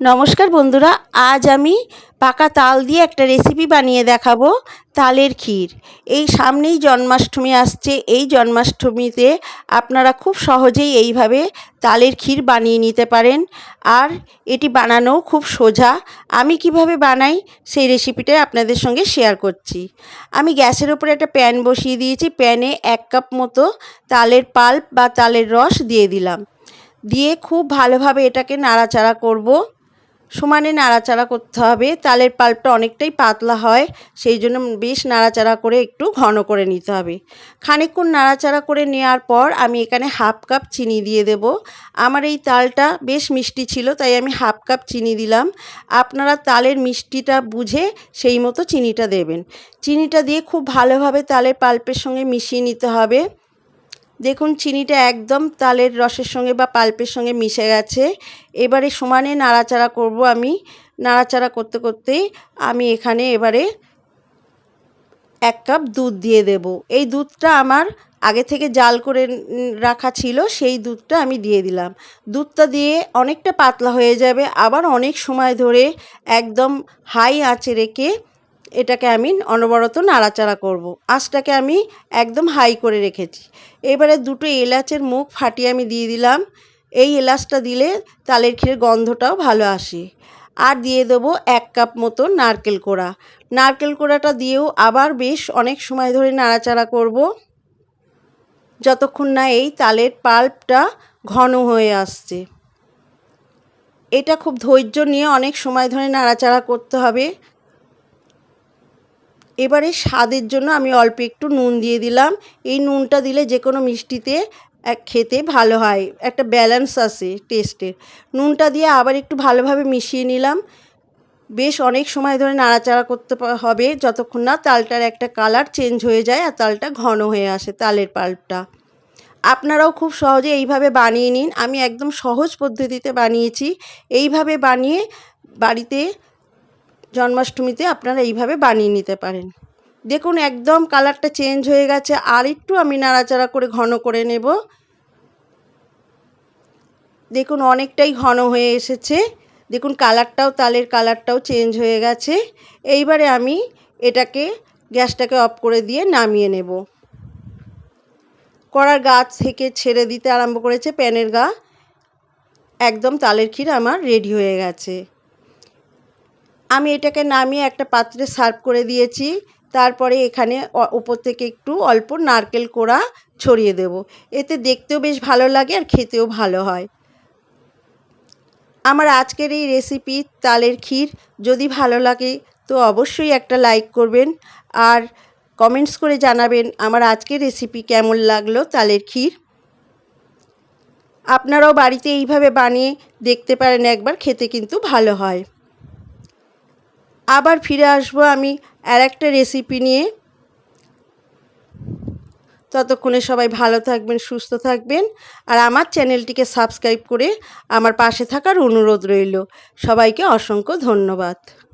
নমস্কার বন্ধুরা, আজ আমি পাকা তাল দিয়ে একটা রেসিপি বানিয়ে দেখাবো, তালের ক্ষীর। এই সামনেই জন্মাষ্টমী আসছে, এই জন্মাষ্টমীতে আপনারা খুব সহজেই এইভাবে তালের ক্ষীর বানিয়ে নিতে পারেন। আর এটি বানানো খুব সোজা, আমি কীভাবে বানাই সেই রেসিপিটাই আপনাদের সঙ্গে শেয়ার করছি। আমি গ্যাসের ওপরে একটা প্যান বসিয়ে দিয়েছি প্যানে এক কাপ মতো তালের পাল্প বা তালের রস দিয়ে দিলাম। দিয়ে খুব ভালোভাবে এটাকে নাড়াচাড়া করব। সমানে নাড়াচাড়া করতে হবে। তালের পাল্পটা অনেকটাই পাতলা হয়, সেই জন্য বেশ নাড়াচাড়া করে একটু ঘন করে নিতে হবে। খানিকক্ষণ নাড়াচাড়া করে নেওয়ার পর আমি এখানে হাফ কাপ চিনি দিয়ে দেব। আমার এই তালটা বেশ মিষ্টি ছিল, তাই আমি হাফ কাপ চিনি দিলাম। আপনারা তালের মিষ্টিটা বুঝে সেই মতো চিনিটা দেবেন। চিনিটা দিয়ে খুব ভালোভাবে তালের পাল্পের সঙ্গে মিশিয়ে নিতে হবে। দেখুন, চিনিটা একদম তালের রসের সঙ্গে বা পাল্পের সঙ্গে মিশে গেছে। এবারে সমানে নাড়াচাড়া করব আমি। নাড়াচাড়া করতে করতেই আমি এখানে এবারে এক কাপ দুধ দিয়ে দেব। এই দুধটা আমার আগে থেকে জাল করে রাখা ছিল, সেই দুধটা আমি দিয়ে দিলাম। দুধটা দিয়ে অনেকটা পাতলা হয়ে যাবে। আবার অনেক সময় ধরে একদম হাই আঁচে রেখে এটাকে আমি অনবরত নাড়াচাড়া করব। আঁচটাকে আমি একদম হাই করে রেখেছি। এবারে দুটো এলাচের মুখ ফাটিয়ে আমি দিয়ে দিলাম। এই এলাচটা দিলে তালের ক্ষীরের গন্ধটাও ভালো আসে। আর দিয়ে দেবো এক কাপ মতো নারকেল কোড়া। নারকেল কোড়াটা দিয়েও আবার বেশ অনেক সময় ধরে নাড়াচাড়া করব। যতক্ষণ না এই তালের পাল্পটা ঘন হয়ে আসছে। এটা খুব ধৈর্য নিয়ে অনেক সময় ধরে নাড়াচাড়া করতে হবে। এবারে স্বাদের জন্য আমি অল্প একটু নুন দিয়ে দিলাম। এই নুনটা দিলে যে কোনো মিষ্টিতে এক খেতে ভালো হয়, একটা ব্যালেন্স আসে টেস্টের নুনটা দিয়ে আবার একটু ভালোভাবে মিশিয়ে নিলাম। বেশ অনেক সময় ধরে নাড়াচাড়া করতে হবে, যতক্ষণ না তালটার একটা কালার চেঞ্জ হয়ে যায় আর তালটা ঘন হয়ে আসে তালের পাল্পটা আপনারাও খুব সহজে এইভাবে বানিয়ে নিন। আমি একদম সহজ পদ্ধতিতে বানিয়েছি। এইভাবে বানিয়ে বাড়িতে জন্মাষ্টমীতে আপনারা এইভাবে বানিয়ে নিতে পারেন। দেখুন, একদম কালারটা চেঞ্জ হয়ে গেছে। আর একটু আমি নাড়াচাড়া করে ঘন করে নেব। দেখুন, অনেকটাই ঘন হয়ে এসেছে। দেখুন, কালারটাও, তালের কালারটাও চেঞ্জ হয়ে গেছে। এইবারে আমি এটাকে, গ্যাসটাকে অফ করে দিয়ে নামিয়ে নেব। কড়ার গা থেকে ছেড়ে দিতে আরম্ভ করেছে, প্যানের গা। একদম তালের ক্ষীর আমার রেডি হয়ে গেছে। আমি এটাকে নামিয়ে একটা পাত্রে সার্ভ করে দিয়েছি। তারপরে এখানে উপর থেকে একটু অল্প নারকেল কোড়া ছড়িয়ে দেব। এতে দেখতেও বেশ ভালো লাগে আর খেতেও ভালো হয়। আমার আজকের এই রেসিপি তালের ক্ষীর, যদি ভালো লাগে তো অবশ্যই একটা লাইক করবেন আর কমেন্টস করে জানাবেন আমার আজকের রেসিপি কেমন লাগল তালের ক্ষীর। আপনারাও বাড়িতে এইভাবে বানিয়ে দেখতে পারেন একবার, খেতে কিন্তু ভালো হয়। আবার ফিরে আসব আমি আর একটা রেসিপি নিয়ে। ততক্ষণে সবাই ভালো থাকবেন, সুস্থ থাকবেন। আর আমার চ্যানেলটিকে সাবস্ক্রাইব করে আমার পাশে থাকার অনুরোধ রইল। সবাইকে অসংখ্য ধন্যবাদ।